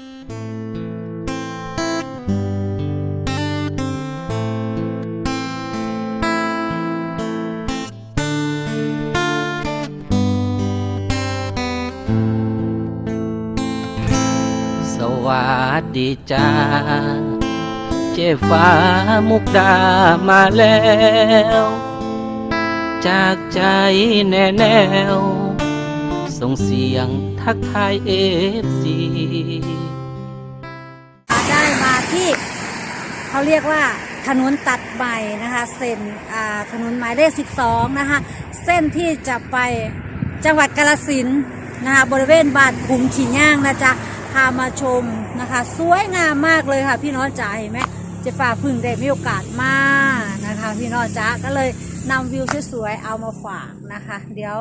สวัสดีจ้าเจ้ฟ้ามุกดามาแล้ว จากใจแน่แนว ส่งเสียงทักทายเอฟซีได้มาที่เขาเรียกว่าถนนตัดใหม่นะคะเส้นอ่าถนนหมายเลข 12 นะคะ เส้นที่จะไปจังหวัดกาฬสินนะคะบริเวณบานขุมขี่ย่างนะจ๊ะพามาชมนะคะ สวยงามมากเลยค่ะ พี่น้องจ๋าเห็นไหมเจะฝ่าพึ่งได้มีโอกาสมานะคะ พี่น้องจ๋าก็เลยนำวิวสวยๆเอามาฝากนะคะ เดี๋ยว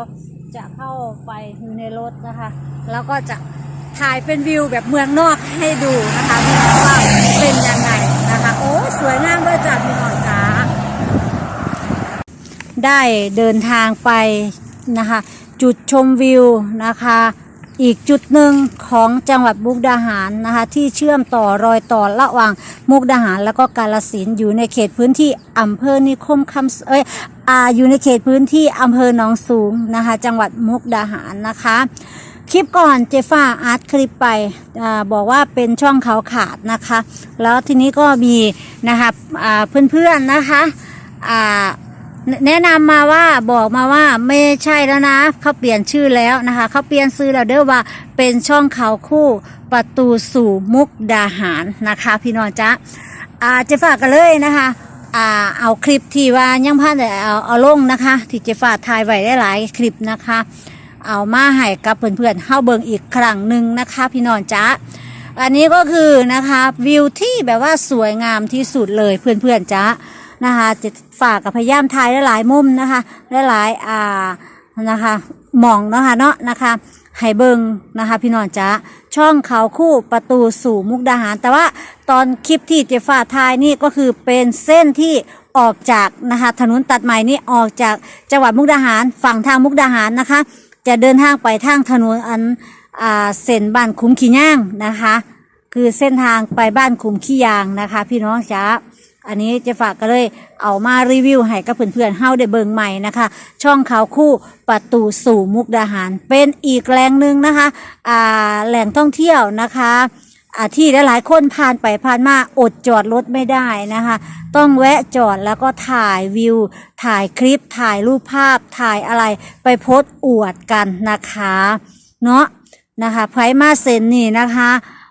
จะเข้าไปอยู่ในรถนะคะ แล้วก็จะถ่ายเป็นวิวแบบเมืองนอกให้ดูนะคะพี่น้องว่าเป็นยังไงนะคะ โอ้สวยงามด้วยจ้ะพี่น้องจ๋าได้เดินทางไปนะคะ จุดชมวิวนะคะ อีกจุดหนึ่งของจังหวัดมุกดาหารนะคะที่เชื่อมต่อรอยต่อระหว่างมุกดาหารแล้วก็กาลสินอยู่ในเขตพื้นที่อำเภอนิคมคำเอ้ยออยู่ในเขตพื้นที่อำเภอหนองสูงนะคะจังหวัดมุกดาหารนะคะคลิปก่อนเจฟ้าอาร์ตคลิปไปอบอกว่าเป็นช่องเขาขาดนะคะ แล้วทีนี้ก็มีนะคะเพื่อนๆนะคะ แนะนำมาว่าบอกมาว่าไม่ใช่แล้วนะเขาเปลี่ยนชื่อแล้วนะคะเขาเปลี่ยนชื่อแล้วเด้อว่าเป็นช่องเขาคู่ประตูสู่มุกดาหารนะคะ พี่น้องจ๊ะอ่าเจฟ้ากันเลยนะคะอ่าเอาคลิปที่ว่ายังพลาดแต่เอาเอาลงนะคะ ที่เจฟ้าถ่ายไว้ได้หลายคลิปนะคะ เอามาให้กับเพื่อนๆเฮาเบิงอีกครั้งหนึ่งนะคะ พี่น้องจ๊ะอันนี้ก็คือนะคะวิวที่แบบว่าสวยงามที่สุดเลยเพื่อนๆจ๊ะ นะคะจะฝากกับพยายามถ่ายหลายมุมนะคะหลายอ่านะคะหมองเนาะคะเนาะนะคะให้เบิงนะคะ พี่น้องจ๊ะช่องเขาคู่ประตูสู่มุกดาหาร แต่ว่าตอนคลิปที่เจฟ้าทายนี่ก็คือเป็นเส้นที่ออกจากนะคะถนนตัดใหม่นี่ออกจากจังหวัดมุกดาหาร ฝั่งทางมุกดาหารนะคะ จะเดินทางไปทางถนนอันอ่าเส้นบ้านคุ้มขี้ย่างนะคะ คือเส้นทางไปบ้านคุ้มขี้ยางนะคะ พี่น้องจ๋า อันนี้เจะฝากก็เลยเอามารีวิวให้กับเพื่อนๆเฮาได้เบิ่งใหม่นะคะ ช่องเขาคู่ประตูสู่มุกดาหาร เป็นอีกแหล่งหนึ่งนะคะอ่าแหล่งท่องเที่ยวนะคะอ่าที่หลายๆคนผ่านไปผ่านมาอดจอดรถไม่ได้นะคะ ต้องแวะจอดแล้วก็ถ่ายวิว ถ่ายคลิป ถ่ายรูปภาพ ถ่ายอะไรไปโพสต์อวดกันนะคะ เนาะนะคะไพรมาเซนนี่นะคะ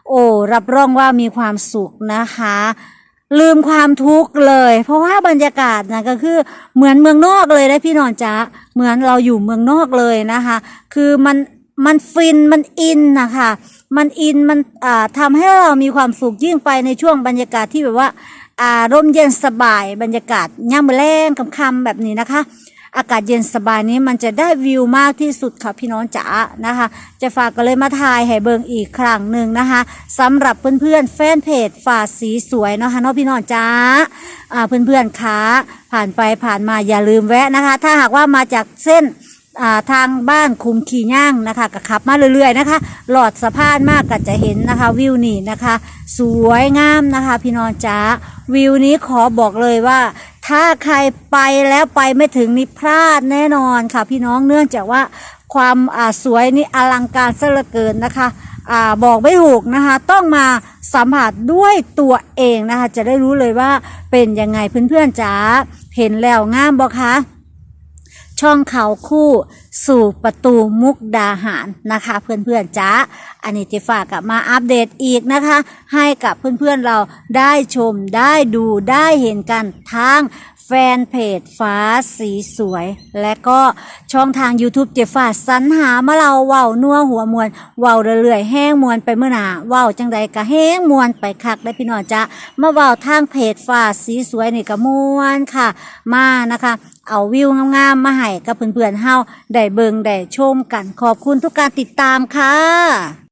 โอ้รับรองว่ามีความสุขนะคะ ลืมความทุกข์เลย เพราะว่าบรรยากาศนะก็คือเหมือนเมืองนอกเลยนะพี่นอนจ๊ะเหมือนเราอยู่เมืองนอกเลยนะคะ คือมันมันฟินมันอินนะคะมันอินมันอ่าทำให้เรามีความสุขยิ่งไปในช่วงบรรยากาศที่แบบว่าอ่าร่มเย็นสบายบรรยากาศย่ำแรงคำๆแบบนี้นะคะ อากาศเย็นสบายนี้มันจะได้วิวมากที่สุดค่ะพี่น้องจ๋านะคะ จะฝากก็เลยมาทายให้เบิงอีกครั้งหนึ่งนะคะสำหรับเพื่อนๆแฟนเพจฝ่าสีสวยนะคะเนาะพี่น้องจ๋าอ่าเพื่อนๆคะผ่านไปผ่านมาอย่าลืมแวะนะคะ ถ้าหากว่ามาจากเส้นอ่าทางบ้านคุมขี่ย่างนะคะก็ขับมาเรื่อยๆนะคะ หลอดสะพานมากก็จะเห็นนะคะวิวนี่นะคะ สวยงามนะคะ พี่น้องจ๋าวิวนี้ขอบอกเลยว่า ถ้าใครไปแล้วไปไม่ถึงนี่พลาดแน่นอนค่ะ พี่น้องเนื่องจากว่าความอ่าสวยนี่อลังการเสลเกินนะคะอ่าบอกไม่ถูกนะคะ ต้องมาสัมผัสด้วยตัวเองนะคะ จะได้รู้เลยว่าเป็นยังไงเพื่อนๆจ๋าเห็นแล้วงามบอกคะ ช่องเขาคู่สู่ประตูมุกดาหารนะคะ เพื่อนๆจ้าอันนี้จะฝากกลับมาอัปเดตอีกนะคะ ให้กับเพื่อนๆเราได้ชมได้ดูได้เห็นกันทาง แฟนเพจฟ้าสีสวย และก็ช่องทาง YouTube เจฟ้าสรรหามาเราเว้านัวหัวมวนเว้าเรื่อยๆแห้งมวนไปเมื่อหนาเว้าจังใดก็แห้งมวนไปคักได้พี่น้องจ้ามาเว้าทางเพจฟ้าสีสวยนี่ก็มวนค่ะ มานะคะเอาวิวงามๆมาให้กับเพื่อนๆเฮาได้เบิงได้ชมกันขอบคุณทุกการติดตามค่ะ